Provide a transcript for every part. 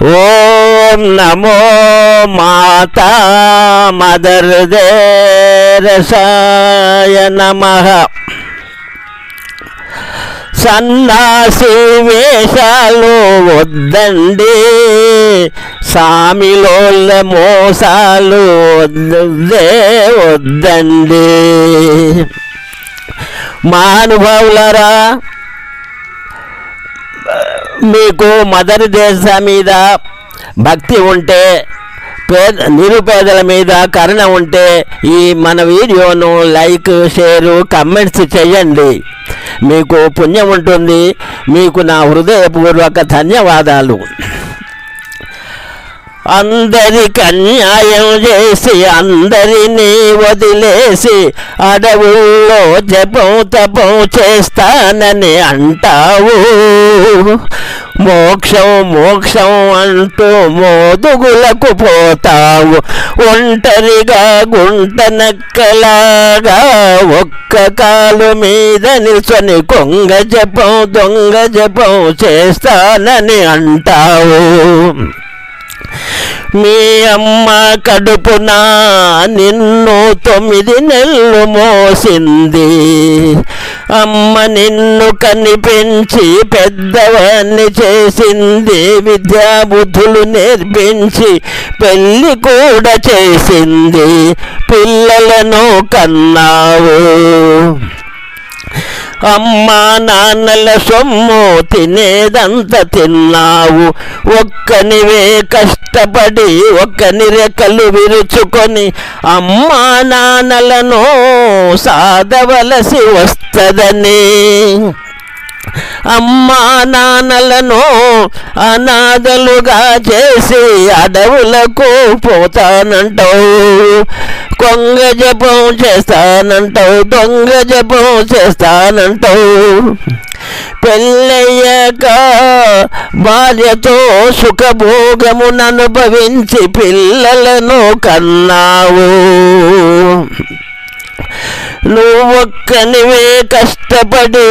ఓం నమో మాతా mother దేరసాయ నమ. సన్నాసి వేషాలు వద్దండి సామిలోళ్ళ మోసాలు వద్దే వద్దండి. మానుభావులరా మీకు మదర్ దేశ మీద భక్తి ఉంటే పేద నిరుపేదల మీద కరుణ ఉంటే ఈ మన వీడియోను లైక్ షేరు కమెంట్స్ చేయండి. మీకు పుణ్యం ఉంటుంది. మీకు నా హృదయపూర్వక ధన్యవాదాలు. అందరికి అన్యాయం చేసి అందరినీ వదిలేసి అడవుల్లో జపం తపం చేస్తానని అంటావు. మోక్షం మోక్షం అంటూ మోదుగులకు పోతావు. ఒంటరిగా గుంటనక్కలాగా ఒక్క కాలు మీద నిల్చొని కొంగ జపం దొంగ జపం చేస్తానని అంటావు. మీ అమ్మ కడుపున నిన్ను తొమ్మిది నెలలు మోసింది. అమ్మ నిన్ను కనిపించి పెద్దవాణ్ణి చేసింది విద్యాబుద్ధులు నేర్పించి పెళ్ళి కూడా చేసింది పిల్లలను కన్నావు. అమ్మా నాన్నల సొమ్ము తినేదంత తిన్నావు. ఒక్కనివే కష్టపడి ఒక్కని రెక్కలు విరుచుకొని అమ్మా నాన్నలను సాధవలసి వస్తదని. అమ్మా నాన్నలను అనాథలుగా చేసి అడవులకు పోతానంటావు. కొంగ జపం చేస్తానంటావు దొంగ జపం చేస్తానంటావు. పెళ్ళయ్యాక భార్యతో సుఖభోగమును అనుభవించి పిల్లలను కన్నావు. నువ్వొక్కనివే కష్టపడి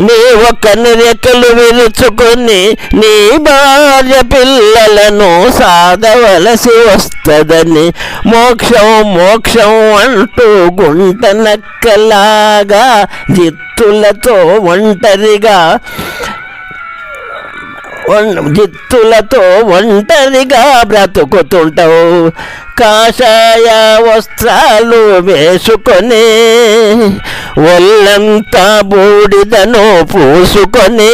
నీ ఒక్కని రెక్కలు విరుచుకొని నీ భార్య పిల్లలను సాధవలసి వస్తుందని మోక్షం మోక్షం అంటూ గుంట నక్కలాగా జిత్తులతో ఒంటరిగా గిత్తులతో ఒంటరిగా బ్రతుకుతుంటావు. కాషాయ వస్త్రాలు వేసుకొని ఒళ్ళంతా బూడిదను పూసుకొని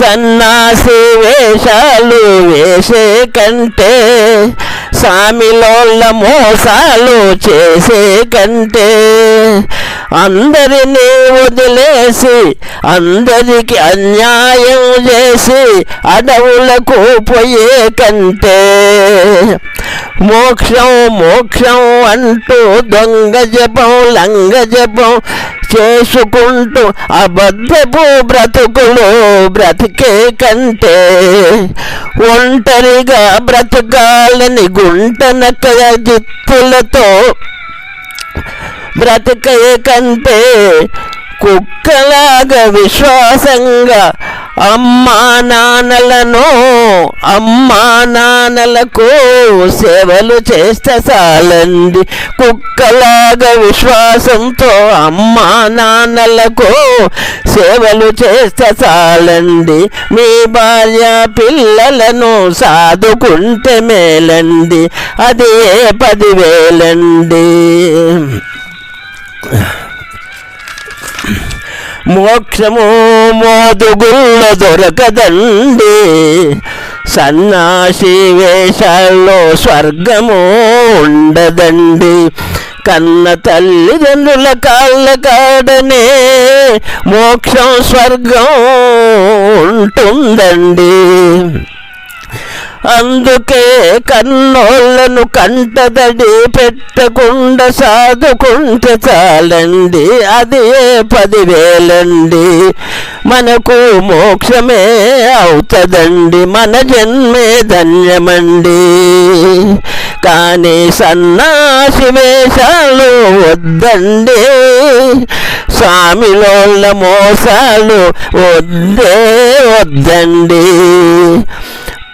సన్నాసి వేషాలు వేసే కంటే సామిలోళ్ళ మోసాలు చేసే కంటే అందరినీ వదిలేసి అందరికి అన్యాయం చేసి అడవులకు పోయే కంటే మోక్షం మోక్షం అంటూ దొంగ జపం లంగ జపం చేసుకుంటూ అబద్ధపు బ్రతుకులు బ్రతికే కంటే ఒంటరిగా బ్రతకాలని గుంటనక జిత్తులతో బ్రతకే కంటే కుక్కలాగా విశ్వాసంగా అమ్మా నాన్నలను అమ్మా నాన్నలకు సేవలు చేస్తే చాలండి. కుక్కలాగా విశ్వాసంతో అమ్మా నాన్నలకు సేవలు చేస్తే చాలండి. మీ భార్య పిల్లలను సాదుకుంటే మేలండి. అది ఏ పదివేలండి. మోక్షము మోదుగుళ్ళ దొరకదండి. సన్నాసి వేషాల్లో స్వర్గము ఉండదండి. కన్న తల్లిదండ్రుల కాళ్ళ కాడనే మోక్షం స్వర్గం ఉంటుందండి. అందుకే కన్నోళ్ళను కంటదడి పెట్టకుండా సాదుకుంటే చాలండి. అది ఏ పదివేలండి. మనకు మోక్షమే అవుతుందండి. మన జన్మే ధన్యమండి. కానీ సన్నాసి వేషాలు వద్దండి. స్వామిలోళ్ళ మోసాలు వద్దే వద్దండి.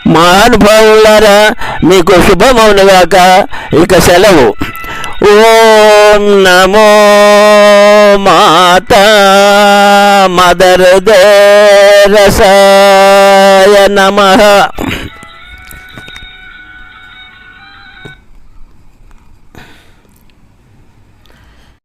మహానుభావులారా మీకు శుభమౌనుగాక. ఇక సెలవు. ఓం నమో మాత మదర్ దేరసాయ నమ.